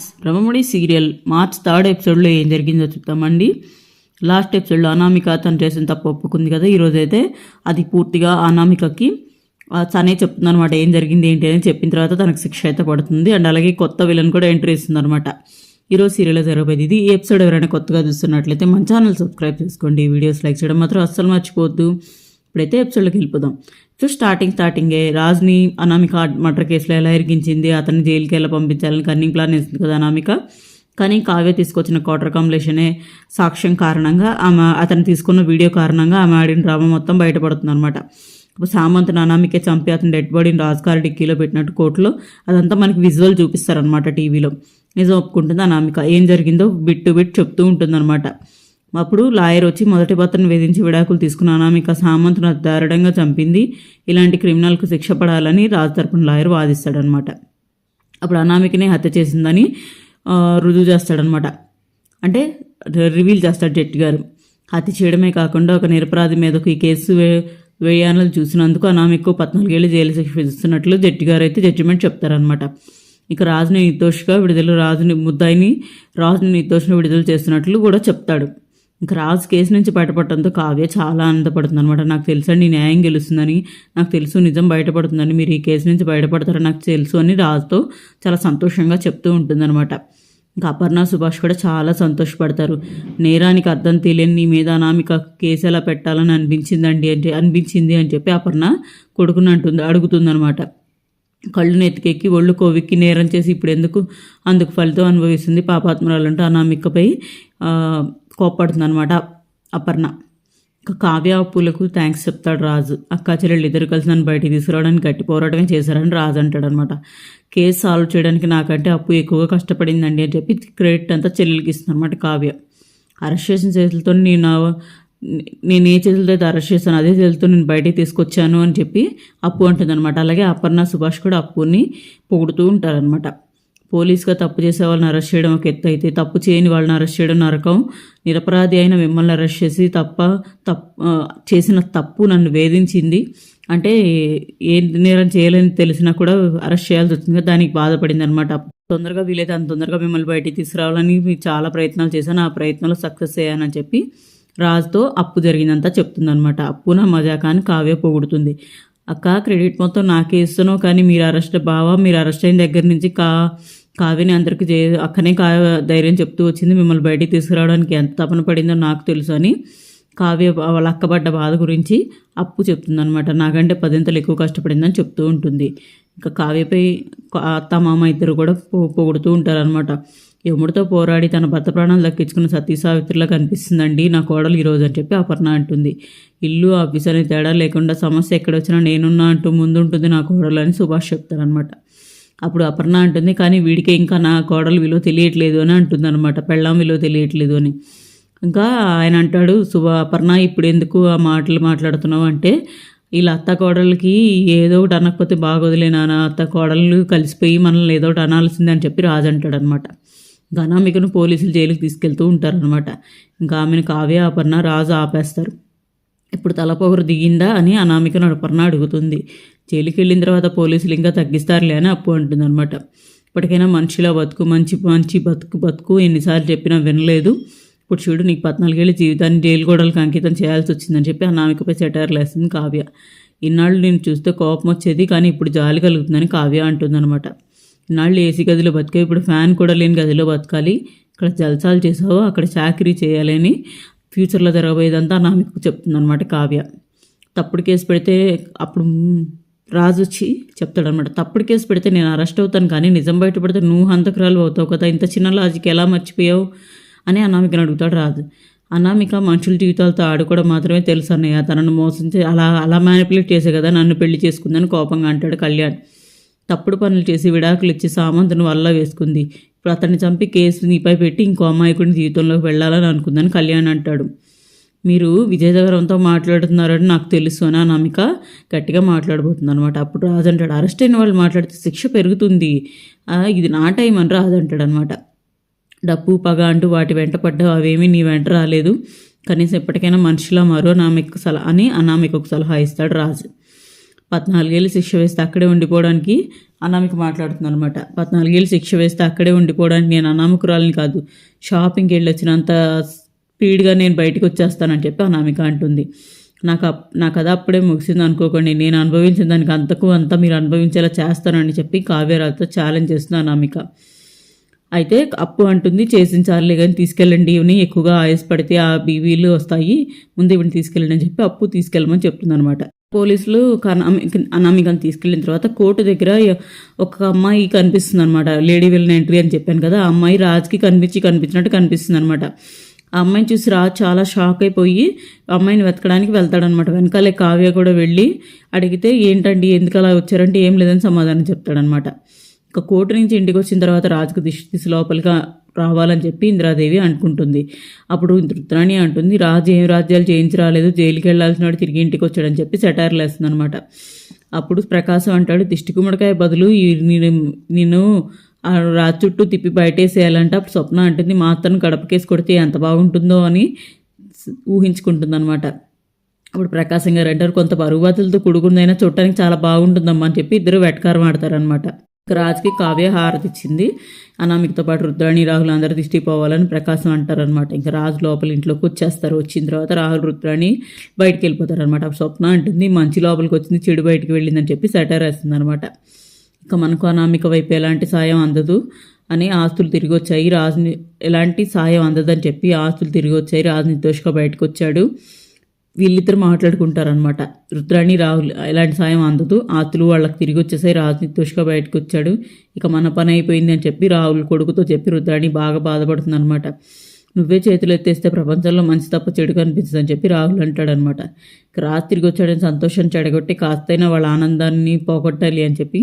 Points Brahmamudi serial March third ఎపిసోడ్లో ఏం జరిగిందో చూద్దామండి. లాస్ట్ ఎపిసోడ్లో అనామిక తను చేసిన తప్పు ఒప్పుకుంది కదా ఈరోజు అయితే అది పూర్తిగా అనామికకి తనే చెప్తుంది అనమాట ఏం జరిగింది ఏంటి అని చెప్పిన తర్వాత తనకు శిక్ష అయితే పడుతుంది. అండ్ అలాగే కొత్త విలన్ కూడా ఎంట్రీ ఇస్తుంది అనమాట ఈరోజు సీరియల్లో జరగబోయేది ఇది. ఈ ఎపిసోడ్ ఎవరైనా కొత్తగా చూస్తున్నట్లయితే మన ఛానల్ సబ్స్క్రైబ్ చేసుకోండి. వీడియోస్ లైక్ చేయడం మాత్రం అస్సలు మర్చిపోవద్దు. ఇప్పుడైతే ఎపిసోడ్లోకి వెళ్ళిపోదాం. సో స్టార్టింగ్ స్టార్టింగే రాజ్ని అనామిక మర్డర్ కేసులో ఎలా ఇరికించింది అతన్ని జైలుకి ఎలా పంపించాలని కన్నింగ్ ప్లాన్ వేసింది కదా అనామిక. కానీ కావ్య తీసుకొచ్చిన క్వార్టర్ కాంబినేషనే సాక్ష్యం కారణంగా ఆమె అతను తీసుకున్న వీడియో కారణంగా ఆమె ఆడిన డ్రామా మొత్తం బయటపడుతుంది అనమాట ఇప్పుడు సామంత్ అనామికే చంపి అతని డెడ్ బాడీని రాజుగారి డిక్కీలో పెట్టినట్టు కోర్టులో అదంతా మనకి విజువల్ చూపిస్తారనమాట టీవీలో. నిజం ఒప్పుకుంటుంది అనామిక. ఏం జరిగిందో బిట్ టు బిట్ చెప్తూ ఉంటుందన్నమాట. అప్పుడు లాయర్ వచ్చి మొదటి భర్తను వేధించి విడాకులు తీసుకున్న అనామిక సామంతును దారుణంగా చంపింది. ఇలాంటి క్రిమినల్కు శిక్ష పడాలని రాజు తరపున లాయర్ వాదిస్తాడనమాట. అప్పుడు అనామికనే హత్య చేసిందని రుజువు చేస్తాడనమాట. అంటే రివీల్ చేస్తాడు జడ్జి గారు. హత్య చేయడమే కాకుండా ఒక నిరపరాధి మీదకు ఈ కేసు వేయాలని చూసినందుకు అనామికు పద్నాలుగేళ్ళు జైలు శిక్ష విధిస్తున్నట్లు జడ్జి గారు అయితే జడ్జిమెంట్ చెప్తారనమాట. ఇక రాజుని నిర్దోషిగా విడుదల రాజుని ముద్దాయిని రాజుని నిర్దోషిని విడుదల చేస్తున్నట్లు కూడా చెప్తాడు. ఇంకా రాజు కేసు నుంచి బయటపడటంతో కావ్య చాలా ఆనందపడుతుంది అనమాట నాకు తెలుసండి న్యాయం గెలుస్తుందని. నాకు తెలుసు నిజం బయటపడుతుందని. మీరు ఈ కేసు నుంచి బయటపడతారని నాకు తెలుసు అని రాజుతో చాలా సంతోషంగా చెప్తూ ఉంటుందన్నమాట. ఇంకా అపర్ణ సుభాష్ కూడా చాలా సంతోషపడతారు. నేరానికి అర్థం తెలియని నీ మీద అనామిక కేసు ఎలా పెట్టాలని అనిపించిందండి అంటే అనిపించింది అని చెప్పి అపర్ణ కొడుకుని అంటుంది అడుగుతుందనమాట కళ్ళు నెత్తికెక్కి ఒళ్ళు కొవ్వెక్కి నేరం చేసి ఇప్పుడు ఎందుకు? అందుకు ఫలితం అనుభవిస్తుంది పాపాత్మరాలంటూ అనామికపై ఆ, అనమాట అపర్ణ కావ్య అప్పులకు థ్యాంక్స్ చెప్తాడు రాజు. అక్క చెల్లెళ్ళు ఇద్దరు కలిసి నన్ను బయటికి తీసుకురావడానికి గట్టి పోరాటమే చేశారని రాజు అంటాడనమాట కేసు సాల్వ్ చేయడానికి నాకంటే అప్పు ఎక్కువగా కష్టపడిందండి అని చెప్పి క్రెడిట్ అంతా చెల్లెలకి ఇస్తుంది అనమాట కావ్య. అరెస్ట్ చేసిన చేతులతో నేను నేను ఏ చేతులతో అయితే అరెస్ట్ చేశాను అదే చేతులతో నేను బయటికి తీసుకొచ్చాను అని చెప్పి అప్పు అంటుంది అనమాట అలాగే అపర్ణ సుభాష్ కూడా అప్పుని పొగుడుతూ ఉంటారనమాట పోలీస్గా తప్పు చేసే వాళ్ళని అరెస్ట్ చేయడం ఒక ఎత్తు అయితే తప్పు చేయని వాళ్ళని అరెస్ట్ చేయడం నరకం. నిరపరాధి అయిన మిమ్మల్ని అరెస్ట్ చేసి తప్ప తప్పు చేసిన తప్పు నన్ను వేధించింది. అంటే ఏ నేరం చేయలేని తెలిసినా కూడా అరెస్ట్ చేయాల్సి వచ్చింది. దానికి బాధపడింది అనమాట తొందరగా వీలైతే అంత తొందరగా మిమ్మల్ని బయటికి తీసుకురావాలని చాలా ప్రయత్నాలు చేశాను. ఆ ప్రయత్నంలో సక్సెస్ అయ్యానని చెప్పి రాజుతో అప్పు జరిగిందంతా చెప్తుందనమాట అప్పు నా మజాకా అని కావ్య పొగుడుతుంది. అక్క క్రెడిట్ మొత్తం నాకే ఇస్తున్నావు. కానీ మీరు అరెస్ట్ బావా? మీరు అరెస్ట్ అయిన దగ్గర నుంచి కా కావ్యని అందరికీ చే అక్కనే కా ధైర్యం చెప్తూ వచ్చింది. మిమ్మల్ని బయటికి తీసుకురావడానికి ఎంత తపన పడిందో నాకు తెలుసు అని కావ్య వాళ్ళ అక్కబడ్డ బాధ గురించి అప్పు చెప్తుందనమాట నాకంటే పదింతలు ఎక్కువ కష్టపడిందని చెప్తూ ఉంటుంది. ఇంకా కావ్యపై అత్త మామ ఇద్దరు కూడా పొగుడుతూ ఉంటారనమాట యముడితో పోరాడి తన భర్త ప్రాణాలు దక్కించుకున్న సతీ సావిత్రిలా కనిపిస్తుందండి నా కోడలు ఈరోజు అని చెప్పి అపర్ణ అంటుంది. ఇల్లు ఆఫీస్ అనే తేడా లేకుండా సమస్య ఎక్కడొచ్చినా నేనున్నా అంటూ ముందుంటుంది నా కోడలు అని సుభాష్ చెప్తారనమాట అప్పుడు అపర్ణ అంటుంది కానీ వీడికే ఇంకా నా కోడలు విలువ తెలియట్లేదు అని అంటుంది అనమాట పెళ్ళాం విలువ తెలియట్లేదు అని. ఇంకా ఆయన అంటాడు శుభ అపర్ణ ఇప్పుడు ఎందుకు ఆ మాటలు మాట్లాడుతున్నావు? అంటే వీళ్ళ అత్త కోడలకి ఏదో ఒకటి అనకపోతే బాగోదులే నాన్న అత్త కోడలు కలిసిపోయి మనల్ని ఏదో ఒకటి అనాల్సిందే అని చెప్పి రాజు అంటాడు అనమాట ఇంకా అనామికను పోలీసులు జైలుకి తీసుకెళ్తూ ఉంటారనమాట ఇంకా ఆమెను కావ్య అపర్ణ రాజు ఆపేస్తారు. ఇప్పుడు తలపొగరు దిగిందా? అని అనామికను అపర్ణ అడుగుతుంది. జైలుకి వెళ్ళిన తర్వాత పోలీసులు ఇంకా తగ్గిస్తారులే అని అప్పు అంటుందన్నమాట. ఇప్పటికైనా మనిషిలా బతుకు మంచి మంచి బతుకు బతుకు ఎన్నిసార్లు చెప్పినా వినలేదు. ఇప్పుడు చూడు నీకు పద్నాలుగేళ్ళ జీవితాన్ని జైలు గోడలకు అంకితం చేయాల్సి వచ్చిందని చెప్పి ఆ నామికపై సెటైర్లు వేస్తుంది కావ్య. ఇన్నాళ్ళు నేను చూస్తే కోపం వచ్చేది కానీ ఇప్పుడు జాలి కలుగుతుందని కావ్య అంటుందన్నమాట. ఇన్నాళ్ళు ఏసీ గదిలో బతికే ఇప్పుడు ఫ్యాన్ కూడా లేని గదిలో బతకాలి. ఇక్కడ జల్సాలు చేసావు అక్కడ చాకరీ చేయాలని ఫ్యూచర్లో జరగబోయేదంతా నామికకు చెప్తుందన్నమాట కావ్య. తప్పుడు కేసు పెడితే అప్పుడు రాజు వచ్చి చెప్తాడనమాట తప్పుడు కేసు పెడితే నేను అరెస్ట్ అవుతాను కానీ నిజం బయటపడితే నువ్వు హంతకురాలు అవుతావు కదా ఇంత చిన్న లాజిక్ ఎలా మర్చిపోయావు? అని అనామికను అడుగుతాడు రాజు. అనామిక మనుషుల జీవితాలతో ఆడుకోవడం మాత్రమే తెలుసు అన్నయ్య. తనను మోసం అలా అలా మ్యానిపులేట్ చేసే కదా నన్ను పెళ్ళి చేసుకుందని కోపంగా అంటాడు కళ్యాణ్. తప్పుడు పనులు చేసి విడాకులు ఇచ్చి సామంతుని వల్ల వేసుకుంది. ఇప్పుడు అతన్ని చంపి కేసు నీపై పెట్టి ఇంకో అమాయకుడిని జీవితంలోకి వెళ్ళాలని అనుకుందని కళ్యాణ్ అంటాడు. మీరు విజయనగరంతో మాట్లాడుతున్నారని నాకు తెలుసు అని అనామిక గట్టిగా మాట్లాడబోతుంది అనమాట అప్పుడు రాజు అంటాడు అరెస్ట్ అయిన వాళ్ళు మాట్లాడితే శిక్ష పెరుగుతుంది. ఇది నా టైం అని రాజు అంటాడు అనమాట డప్పు పగ అంటూ వాటి వెంట పడ్డావు అవేమీ నీ వెంట రాలేదు. కనీసం ఎప్పటికైనా మనిషిలా మరో నామిక సలహా అని అనామికకు సలహా ఇస్తాడు రాజు. పద్నాలుగేళ్ళు శిక్ష వేస్తే అక్కడే ఉండిపోవడానికి అనామిక మాట్లాడుతుంది అనమాట పద్నాలుగేళ్ళు శిక్ష వేస్తే అక్కడే ఉండిపోవడానికి నేను అనామకురాలని కాదు షాపింగ్కి వెళ్ళి వచ్చినంత స్పీడ్గా నేను బయటకు వచ్చేస్తానని చెప్పి అనామిక అంటుంది. నాకు అప్ నా కథ అప్పుడే ముగిసింది అనుకోకండి నేను అనుభవించిన దానికి అంతకు అంతా మీరు అనుభవించేలా చేస్తానని చెప్పి కావ్యరాజుతో ఛాలెంజ్ చేస్తుంది అనామిక అయితే అప్పు అంటుంది చేసిన చాలే కానీ తీసుకెళ్ళండి ఇవి ఎక్కువగా ఆయాసపడితే ఆ బీవీలు వస్తాయి ముందు ఇవన్నీ తీసుకెళ్ళండి అని చెప్పి అప్పు తీసుకెళ్ళమని చెప్తుంది అనమాట పోలీసులు అనామిక అనామికను తీసుకెళ్ళిన తర్వాత కోర్టు దగ్గర ఒక అమ్మాయి కనిపిస్తుంది అనమాట లేడీ వెళ్ళిన ఎంట్రీ అని చెప్పాను కదా ఆ అమ్మాయి రాజ్కి కనిపించి కనిపించినట్టు కనిపిస్తుంది అనమాట ఆ అమ్మాయిని చూసి రా చాలా షాక్ అయిపోయి అమ్మాయిని వెతకడానికి వెళ్తాడనమాట. వెనకాలే కావ్య కూడా వెళ్ళి అడిగితే ఏంటండి ఎందుకు అలా వచ్చారంటే ఏం లేదని సమాధానం చెప్తాడనమాట. ఇక కోర్టు నుంచి ఇంటికి వచ్చిన తర్వాత రాజుకు దిశ దిశ లోపలిగా రావాలని చెప్పి ఇందిరాదేవి అనుకుంటుంది. అప్పుడు రుద్రాణి అంటుంది రాజు ఏం రాజ్యాలు చేయించి రాలేదు జైలుకి వెళ్ళాల్సిన వాడు తిరిగి ఇంటికి వచ్చాడని చెప్పి సెటైర్లు వేస్తుంది అనమాట అప్పుడు ప్రకాశం అంటాడు దిష్టి కుమ్మడికాయ బదులు నేను నేను ఆ రాజు చుట్టూ తిప్పి బయటేసేయాలంటే. అప్పుడు స్వప్న అంటుంది మా అత్తను గడపకేసి కొడితే ఎంత బాగుంటుందో అని ఊహించుకుంటుంది అనమాట అప్పుడు ప్రకాశం గారు అంటారు కొంత బరువుబాతులతో కూడుకుందైనా చూడటానికి చాలా బాగుంటుందమ్మా అని చెప్పి ఇద్దరు వెటకారం ఆడతారనమాట రాజుకి కావ్య హారతి ఇచ్చింది. అనామికతో పాటు రుద్రాణి రాహుల్ అందరూ దిష్టి పోవాలని ప్రకాశం అంటారనమాట ఇంకా రాజు లోపల ఇంట్లోకి వచ్చేస్తారు. వచ్చిన తర్వాత రాహుల్ రుద్రాణి బయటికి వెళ్ళిపోతారనమాట స్వప్న అంటుంది మంచి లోపలికి వచ్చింది చెడు బయటికి వెళ్ళిందని చెప్పి సెటర్ వేస్తుంది అనమాట ఇక మనకు అనామిక వైపు ఎలాంటి సాయం అందదు అని ఆస్తులు తిరిగి వచ్చాయి రాజుని ఎలాంటి సాయం అందదని చెప్పి ఆస్తులు తిరిగి వచ్చాయి రాజు నిర్దోషిగా బయటకు వచ్చాడు వీళ్ళిద్దరు మాట్లాడుకుంటారనమాట రుద్రాణి రాహుల్ ఎలాంటి సాయం అందదు. ఆతులు వాళ్ళకి తిరిగి వచ్చేసాయి రాజు నిర్దోషిగా బయటకు వచ్చాడు ఇక మన పని అయిపోయింది అని చెప్పి రాహుల్ కొడుకుతో చెప్పి రుద్రాణి బాగా బాధపడుతుందనమాట నువ్వే చేతులు ఎత్తేస్తే ప్రపంచంలో మంచి తప్ప చెడు కనిపించదని చెప్పి రాహుల్ అంటాడనమాట రాజు తిరిగి వచ్చాడని సంతోషం చెడగొట్టి కాస్తైనా వాళ్ళ ఆనందాన్ని పోగొట్టాలి అని చెప్పి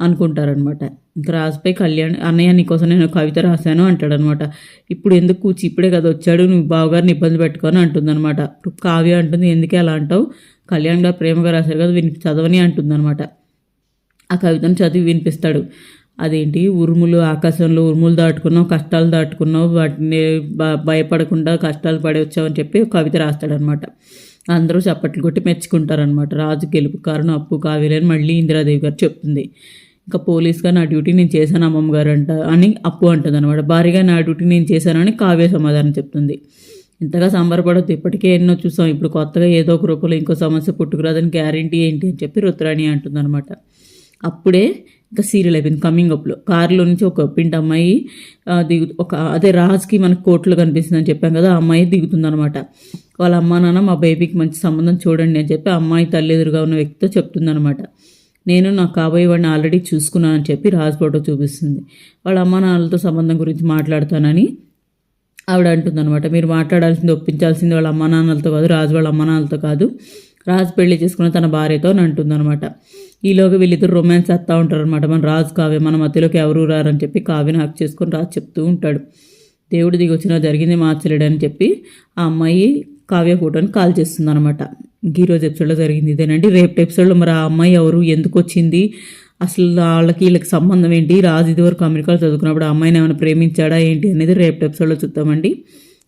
అనుకుంటారనమాట. ఇంకా రాజుపై కళ్యాణ్ అన్నయ్య నీకోసం నేను కవిత రాశాను అంటాడనమాట. ఇప్పుడు ఎందుకు కూర్చి ఇప్పుడే కదా వచ్చాడు నువ్వు బావగారిని ఇబ్బంది పెట్టుకొని అంటుందన్నమాట కావ్య అంటుంది ఎందుకే అలా అంటావు? కళ్యాణ్ గారు ప్రేమగా రాశారు కదా వీనికి చదవని అంటుందన్నమాట ఆ కవితను చదివి వినిపిస్తాడు. అదేంటి? ఉరుములు ఆకాశంలో ఉరుములు దాటుకున్నావు కష్టాలు దాటుకున్నావు వాటిని భయపడకుండా కష్టాలు పడి వచ్చావని చెప్పి కవిత రాస్తాడనమాట. అందరూ చప్పట్లు కొట్టి మెచ్చుకుంటారనమాట రాజు గెలుపు కారణం అప్పు కావేలని మళ్ళీ ఇందిరాదేవి గారు చెప్తుంది. ఇంకా పోలీస్గా నా డ్యూటీ నేను చేశాను అమ్మమ్మ గారు అంట అని అప్పు అంటుంది అనమాట భారీగా నా డ్యూటీ నేను చేశానని కావ్య సమాధానం చెప్తుంది. ఇంతగా సంబరపడద్దు ఇప్పటికే ఎన్నో చూసాం. ఇప్పుడు కొత్తగా ఏదో ఒక రూపంలో ఇంకో సమస్య పుట్టుకురాదని గ్యారంటీ ఏంటి అని చెప్పి రుద్రాణి అంటుందన్నమాట. అప్పుడే ఇంకా సీరియల్ అయిపోయింది కమింగ్ అప్లో కారులో నుంచి ఒక పిండి అమ్మాయి దిగు ఒక అదే రాజ్కి మనకు కోట్లో కనిపిస్తుంది అని చెప్పాం కదా ఆ అమ్మాయి దిగుతుందనమాట వాళ్ళ అమ్మా నాన్న మా బేబీకి మంచి సంబంధం చూడండి అని చెప్పి అమ్మాయి తల్లి ఎదురుగా ఉన్న వ్యక్తితో చెప్తుందనమాట నేను నా కాబోయే వాడిని ఆల్రెడీ చూసుకున్నానని చెప్పి రాజ్ ఫోటో చూపిస్తుంది. వాళ్ళ అమ్మా నాన్నలతో సంబంధం గురించి మాట్లాడతానని ఆవిడ అంటుందన్నమాట. మీరు మాట్లాడాల్సింది ఒప్పించాల్సింది వాళ్ళ అమ్మా నాన్నలతో కాదు రాజు వాళ్ళ అమ్మా నాన్నలతో కాదు. రాజు పెళ్ళి చేసుకున్న తన భార్యతో అని అంటుందన్నమాట. ఈలోగా వీళ్ళిద్దరు రొమాన్స్ చేస్తూ ఉంటారు అనమాట మన రాజు కావ్య మన మధ్యలోకి ఎవరు రారని చెప్పి కావ్యను హక్ చేసుకొని రాజు చెప్తూ ఉంటాడు. దేవుడి దిగి వచ్చినా జరిగింది మార్చలేడని చెప్పి ఆ అమ్మాయి కావ్య ఫోటోని కాల్ చేస్తుంది అనమాట ఈరోజు ఎపిసోడ్లో జరిగింది ఇదేనండి. రేపు ఎపిసోడ్లో మరి ఆ అమ్మాయి ఎవరు? ఎందుకు వచ్చింది? అసలు వాళ్ళకి వీళ్ళకి సంబంధం ఏంటి? రాజు ఇదివరకు అమెరికాలో చదువుకున్నప్పుడు ఆ అమ్మాయిని ఏమైనా ప్రేమించాడా ఏంటి అనేది రేపు ఎపిసోడ్లో చూద్దామండి.